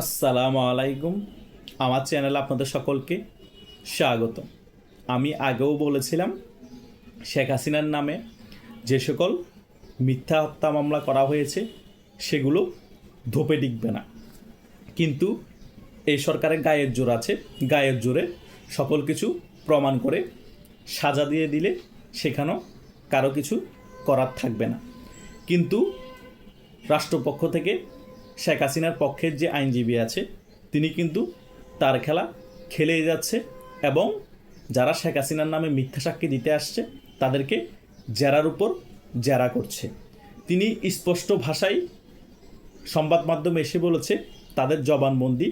আসসালামু আলাইকুম। আমার চ্যানেলে আপনাদের সকলকে স্বাগত। আমি আগেও বলেছিলাম, শেখ হাসিনার নামে যে সকল মিথ্যা হত্যা মামলা করা হয়েছে, সেগুলো ধোপে টিকবে না। কিন্তু এই সরকারের গায়ের জোর আছে। গায়ের জোরে সকল কিছু প্রমাণ করে সাজা দিয়ে দিলে সেখানেও কারও কিছু করার থাকবে না। কিন্তু রাষ্ট্রপক্ষ থেকে শেখ হাসিনার পক্ষের যে আইনজীবী আছে, তিনি কিন্তু তার খেলা খেলেই যাচ্ছে এবং যারা শেখ হাসিনার নামে মিথ্যা সাক্ষী দিতে আসছে, তাদেরকে জেরার উপর জেরা করছে। তিনি স্পষ্ট ভাষায় সংবাদ মাধ্যমে এসে বলেছে, তাদের জবানবন্দি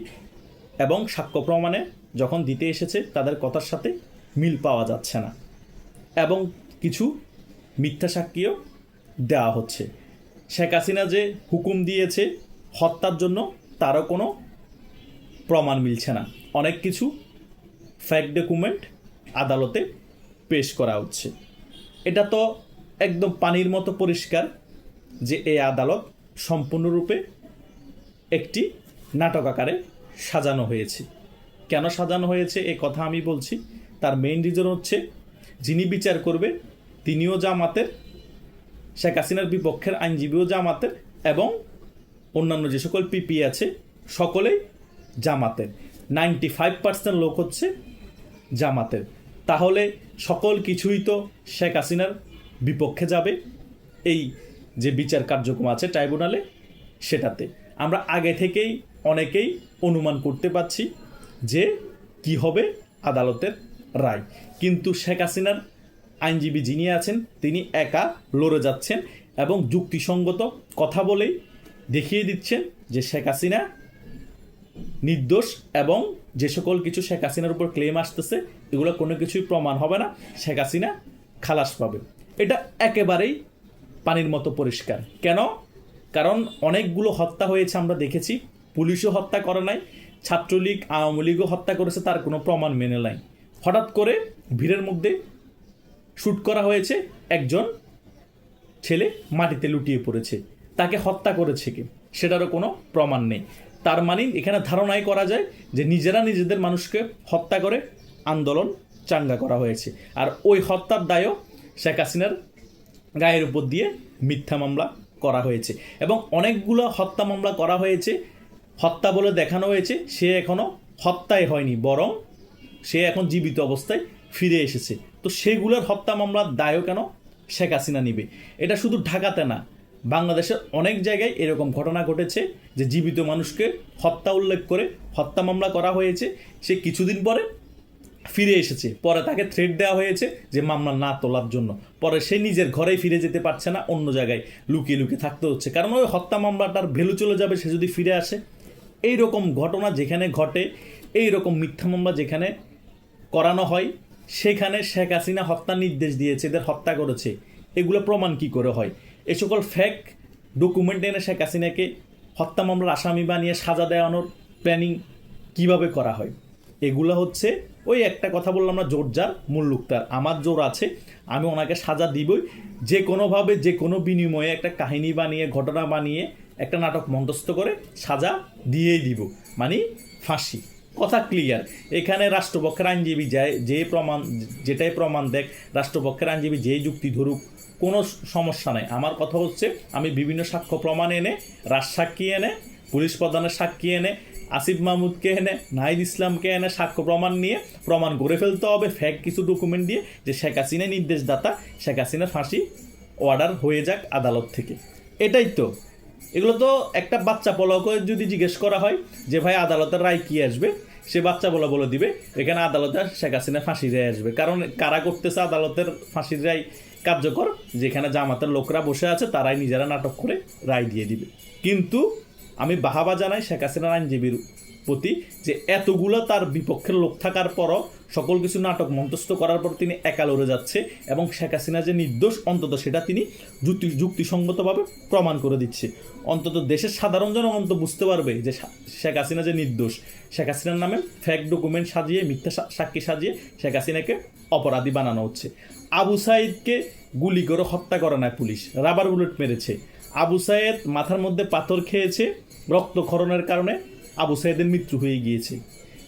এবং সাক্ষ্য প্রমাণে যখন দিতে এসেছে, তাদের কথার সাথে মিল পাওয়া যাচ্ছে না এবং কিছু মিথ্যা সাক্ষীও দেওয়া হচ্ছে। শেখ হাসিনা যে হুকুম দিয়েছে হত্যার জন্য তারও কোনো প্রমাণ মিলছে না। অনেক কিছু ফ্যাক ডকুমেন্ট আদালতে পেশ করা হচ্ছে। এটা তো একদম পানির মতো পরিষ্কার যে এই আদালত সম্পূর্ণরূপে একটি নাটক আকারে সাজানো হয়েছে। কেন সাজানো হয়েছে এ কথা আমি বলছি। তার মেইন রিজন হচ্ছে, যিনি বিচার করবে, তিনিও জামাতের, শেখ হাসিনার বিপক্ষের আইনজীবীও জামাতের এবং অন্যান্য যে সকল পিপি আছে সকলেই জামাতের। নাইনটি ফাইভ পার্সেন্ট লোক হচ্ছে জামাতের। তাহলে সকল কিছুই তো শেখ হাসিনার বিপক্ষে যাবে। এই যে বিচার কার্যক্রম আছে ট্রাইব্যুনালে, সেটাতে। আমরা আগে থেকেই অনেকেই অনুমান করতে পারছি যে কি হবে আদালতের রায়। কিন্তু শেখ হাসিনার আইনজীবী যিনি আছেন, তিনি একা লড়ে যাচ্ছেন এবং যুক্তিসঙ্গত কথা বলেই দেখিয়ে দিচ্ছেন যে শেখ হাসিনা নির্দোষ এবং যে সকল কিছু শেখ হাসিনার উপর ক্লেম আসতেছে, এগুলো কোনো কিছুই প্রমাণ হবে না। শেখ হাসিনা খালাস পাবে। এটা একেবারেই পানির মতো পরিষ্কার। কেন? কারণ অনেকগুলো হত্যা হয়েছে আমরা দেখেছি। পুলিশও হত্যা করে নাই। ছাত্রলীগ, আওয়ামী লীগও হত্যা করেছে, তার কোনো প্রমাণ মেনে নাই। হঠাৎ করে ভিড়ের মধ্যে শ্যুট করা হয়েছে একজন ছেলে মাটিতে লুটিয়ে পড়েছে। তাকে হত্যা করেছে কি? সেটারও কোনো প্রমাণ নেই। তার মানে এখানে ধারণাই করা যায় যে নিজেরা নিজেদের মানুষকে হত্যা করে আন্দোলন চাঙ্গা করা হয়েছে। আর ওই হত্যার দায়ও শেখ হাসিনার গায়ের উপর দিয়ে মিথ্যা মামলা করা হয়েছে। এবং অনেকগুলো হত্যা মামলা করা হয়েছে। হত্যা বলে দেখানো হয়েছে, সে এখনও হত্যাই হয়নি, বরং সে এখন জীবিত অবস্থায় ফিরে এসেছে। তো সেগুলোর হত্যা মামলার দায়ও কেন শেখ হাসিনা নিবে? এটা শুধু ঢাকাতে না বাংলাদেশের অনেক জায়গায় এরকম ঘটনা ঘটেছে যে জীবিত মানুষকে হত্যা উল্লেখ করে হত্যা মামলা করা হয়েছে। সে কিছুদিন পরে ফিরে এসেছে। পরে তাকে থ্রেট দেওয়া হয়েছে যে মামলা না তোলার জন্য। পরে সে নিজের ঘরেই ফিরে যেতে পারছে না, অন্য জায়গায় লুকিয়ে লুকিয়ে থাকতে হচ্ছে। কারণ ওই হত্যা মামলাটার ভ্যালু চলে যাবে, সে যদি ফিরে আসে। এই রকম ঘটনা যেখানে ঘটে এই রকম মিথ্যা মামলা যেখানে করানো হয়, সেখানে শেখ হাসিনা হত্যার নির্দেশ দিয়েছে, এদের হত্যা করেছে। এগুলো প্রমাণ কি করে হয়? এ সকল ফ্যাক ডকুমেন্ট এনে শেখ হাসিনাকে হত্যা মামলার আসামি বানিয়ে সাজা দেওয়ানোর প্ল্যানিং কীভাবে করা হয়? এগুলো হচ্ছে ওই একটা কথা বললাম না, জোর যার মুল্লুকতার আমার জোর আছে, আমি ওনাকে সাজা দিবই। যে কোনোভাবে, যে কোনো বিনিময়ে একটা কাহিনী বানিয়ে, ঘটনা বানিয়ে একটা নাটক মন্তস্থ করে সাজা দিয়েই দিব। মানে ফাঁসি। কথা ক্লিয়ার এখানে রাষ্ট্রপক্ষের আইনজীবী যায় যে প্রমাণ যেটাই প্রমাণ দেখ, রাষ্ট্রপক্ষের আইনজীবী যেই যুক্তি ধরুক কোনো সমস্যা নাই। আমার কথা হচ্ছে, আমি বিভিন্ন সাক্ষ্য প্রমাণ এনে, রাজসাক্ষী এনে, পুলিশ প্রধানের সাক্ষী এনে, আসিফ মাহমুদকে এনে, নাহিদ ইসলামকে এনে সাক্ষ্য প্রমাণ নিয়ে প্রমাণ করে ফেলতে হবে ফ্যাক কিছু ডকুমেন্ট দিয়ে যে শেখ হাসিনা নির্দেশদাতা, শেখ হাসিনার ফাঁসি অর্ডার হয়ে যাক আদালত থেকে। এটাই তো। এগুলো তো একটা বাচ্চা পলকে যদি জিজ্ঞেস করা হয় যে, ভাই, আদালতের রায় কী আসবে? সে বাচ্চা বলা বলে দিবে, এখানে আদালতে শেখ হাসিনা ফাঁসি রায় আসবে। কারণ কারা করতেছে আদালতের ফাঁসির রায়? কার্যকর, যেখানে জামাতের লোকরা বসে আছে, তারাই নিজেরা নাটক করে রায় দিয়ে দিবে। কিন্তু আমি বাহাবা জানাই শেখ হাসিনার আইনজীবীর প্রতি যে এতগুলো তার বিপক্ষের লোক থাকার পরও সকল কিছু নাটক মন্তস্থ করার পর তিনি একা লড়ে যাচ্ছে এবং শেখ হাসিনা যে নির্দোষ, অন্তত সেটা তিনি যুক্তি, যুক্তিসঙ্গতভাবে প্রমাণ করে দিচ্ছে। অন্তত দেশের সাধারণ জনগণ তো বুঝতে পারবে যে শেখ হাসিনা যে নির্দোষ। শেখ হাসিনার নামে ফ্যাক ডকুমেন্ট সাজিয়ে, মিথ্যা সাক্ষী সাজিয়ে শেখ হাসিনাকে অপরাধী বানানো হচ্ছে। আবু সাইদকে গুলি করে হত্যা করে না পুলিশ। রাবার বুলেট মেরেছে। আবু সাইদ মাথার মধ্যে পাথর খেয়েছে রক্তক্ষরণের কারণে আবু সাইদের মৃত্যু হয়ে গিয়েছে।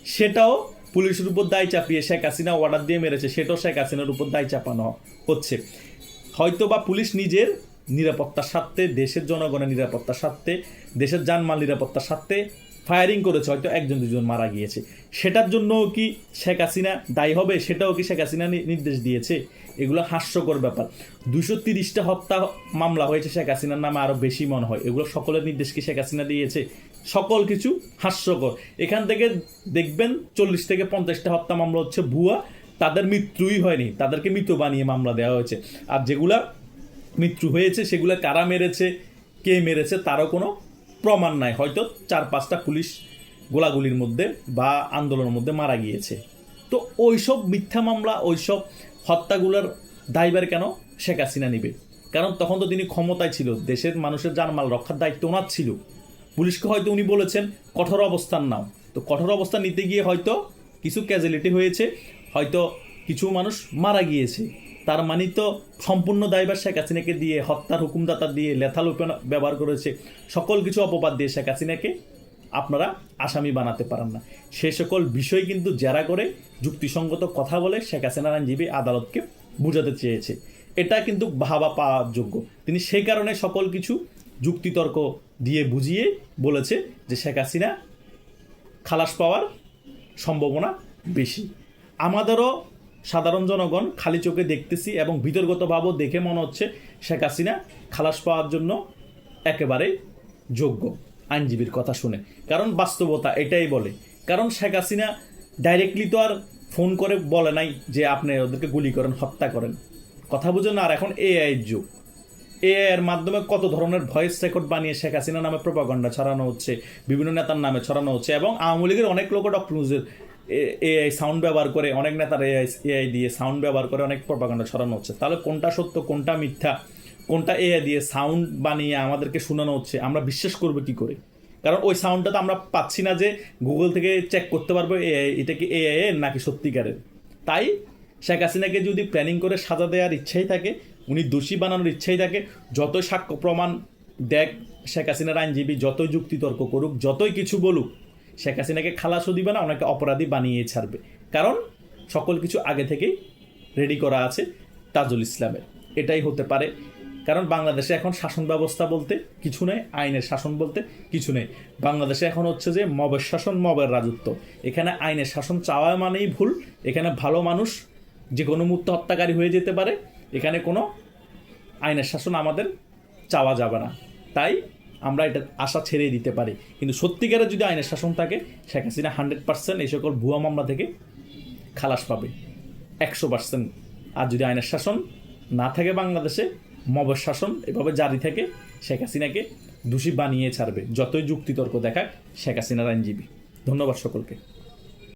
সেটাও পুলিশের উপর দায় চাপিয়ে শেখ হাসিনা অর্ডার দিয়ে মেরেছে, সেটাও শেখ হাসিনার উপর দায় চাপানো হচ্ছে। হয়তো বা পুলিশ নিজের নিরাপত্তার স্বার্থে, দেশের জনগণের নিরাপত্তার স্বার্থে, দেশের জানমাল নিরাপত্তার স্বার্থে ফায়ারিং করেছে, হয়তো একজন, দুজন মারা গিয়েছে। সেটার জন্য কি শেখ হাসিনা দায়ী হবে? সেটাও কি শেখ হাসিনা নির্দেশ দিয়েছে? এগুলো হাস্যকর ব্যাপার। দুশো তিরিশটা হত্যা মামলা হয়েছে শেখ হাসিনার নামে আরও বেশি মনে হয়। এগুলো সকলের নির্দেশ কি শেখ হাসিনা দিয়েছে? সকল কিছু হাস্যকর। এখান থেকে দেখবেন চল্লিশ থেকে পঞ্চাশটা হত্যা মামলা হচ্ছে ভুয়া। তাদের মৃত্যুই হয়নি। তাদেরকে মৃত বানিয়ে মামলা দেওয়া হয়েছে। আর যেগুলা মৃত্যু হয়েছে, সেগুলো কারা মেরেছে, কে মেরেছে, তারও কোনো প্রমাণ নাই, হয়তো চার পাঁচটা পুলিশ গোলাগুলির মধ্যে বা আন্দোলনের মধ্যে মারা গিয়েছে। তো ওইসব মিথ্যা মামলা, ওইসব হত্যাগুলোর দায়বার কেন শেখ হাসিনা নিবে? কারণ তখন তো তিনি ক্ষমতায় ছিল, দেশের মানুষের জানমাল রক্ষার দায়িত্ব ওনার ছিল। পুলিশকে হয়তো উনি বলেছেন, কঠোর অবস্থান নাও। তো কঠোর অবস্থান নিতে গিয়ে হয়তো কিছু ক্যাজুয়ালিটি হয়েছে, হয়তো কিছু মানুষ মারা গিয়েছে। তার মানে তো সম্পূর্ণ দায়ভার শেখ হাসিনাকে দিয়ে, হত্যার হুকুমদাতা দিয়ে লেথাল ব্যবহার করেছে, সকল কিছু অপবাদ দিয়ে শেখ হাসিনাকে আপনারা আসামি বানাতে পারেন না। সে সকল বিষয় কিন্তু জেরা করে যুক্তিসঙ্গত কথা বলে শেখ হাসিনার আইনজীবী আদালতকে বোঝাতে চেয়েছে। এটা কিন্তু ভাবা পাওয়ার যোগ্য তিনি সেই কারণে সকল কিছু যুক্তিতর্ক দিয়ে বুঝিয়ে বলেছে যে শেখ হাসিনা খালাস পাওয়ার সম্ভাবনা বেশি। আমাদেরও সাধারণ জনগণ খালি চোখে দেখতেছি এবং বিতর্গতভাবেও দেখে মনে হচ্ছে শেখ হাসিনা খালাস পাওয়ার জন্য একেবারেই যোগ্য আইনজীবীর কথা শুনে। কারণ বাস্তবতা এটাই বলে। কারণ শেখ হাসিনা ডাইরেক্টলি তো আর ফোন করে বলে নাই যে আপনি ওদেরকে গুলি করেন, হত্যা করেন। কথা বুঝেন আর এখন এআইয়ের যুগ। এআইয়ের মাধ্যমে কত ধরনের ভয়েস রেকর্ড বানিয়ে শেখ হাসিনা নামে প্রপাগন্ডা ছড়ানো হচ্ছে, বিভিন্ন নেতার নামে ছড়ানো হচ্ছে এবং আওয়ামী লীগের অনেক লোক ডক্টর এআই সাউন্ড ব্যবহার করে অনেক নেতার এআই এআই দিয়ে সাউন্ড ব্যবহার করে অনেক প্রপাগন্ডা ছড়ানো হচ্ছে। তাহলে কোনটা সত্য, কোনটা মিথ্যা, কোনটা এআই দিয়ে সাউন্ড বানিয়ে আমাদেরকে শোনানো হচ্ছে, আমরা বিশ্বাস করব কী করে? কারণ ওই সাউন্ডটা তো আমরা পাচ্ছি না যে গুগল থেকে চেক করতে পারব এআই এটা কি এআই এর নাকি সত্যিকারের? তাই শেখ হাসিনাকে যদি প্ল্যানিং করে সাজা দেওয়ার ইচ্ছাই থাকে, উনি দোষী বানানোর ইচ্ছাই থাকে, যতই সাক্ষ্য প্রমাণ দেখ শেখ হাসিনার আইনজীবী, যতই যুক্তিতর্ক করুক, যতই কিছু বলুক শেখ হাসিনাকে খালাসও দিবে না, ওনাকে অপরাধী বানিয়ে ছাড়বে। কারণ সকল কিছু আগে থেকেই রেডি করা আছে তাজুল ইসলামের। এটাই হতে পারে। কারণ বাংলাদেশে এখন শাসন ব্যবস্থা বলতে কিছু নেই, আইনের শাসন বলতে কিছু নেই। বাংলাদেশে এখন হচ্ছে যে মবের শাসন, মবের রাজত্ব। এখানে আইনের শাসন চাওয়া মানেই ভুল। এখানে ভালো মানুষ যে কোনো মুহূর্তে হত্যাকারী হয়ে যেতে পারে। এখানে কোনো আইনের শাসন আমাদের চাওয়া যাবে না। তাই আমরা এটা আশা ছেড়ে দিতে পারি। কিন্তু সত্যিকারের যদি আইনের শাসন থাকে, শেখ হাসিনা হান্ড্রেড পার্সেন্ট এই সকল ভুয়া মামলা থেকে খালাস পাবে। একশো পার্সেন্ট আর যদি আইনের শাসন না থাকে বাংলাদেশে, মবের শাসন এভাবে জারি থাকে, শেখ হাসিনাকে দোষী বানিয়ে ছাড়বে। যতই যুক্তিতর্ক দেখাক, শেখ হাসিনার আইনজীবী। ধন্যবাদ সকলকে।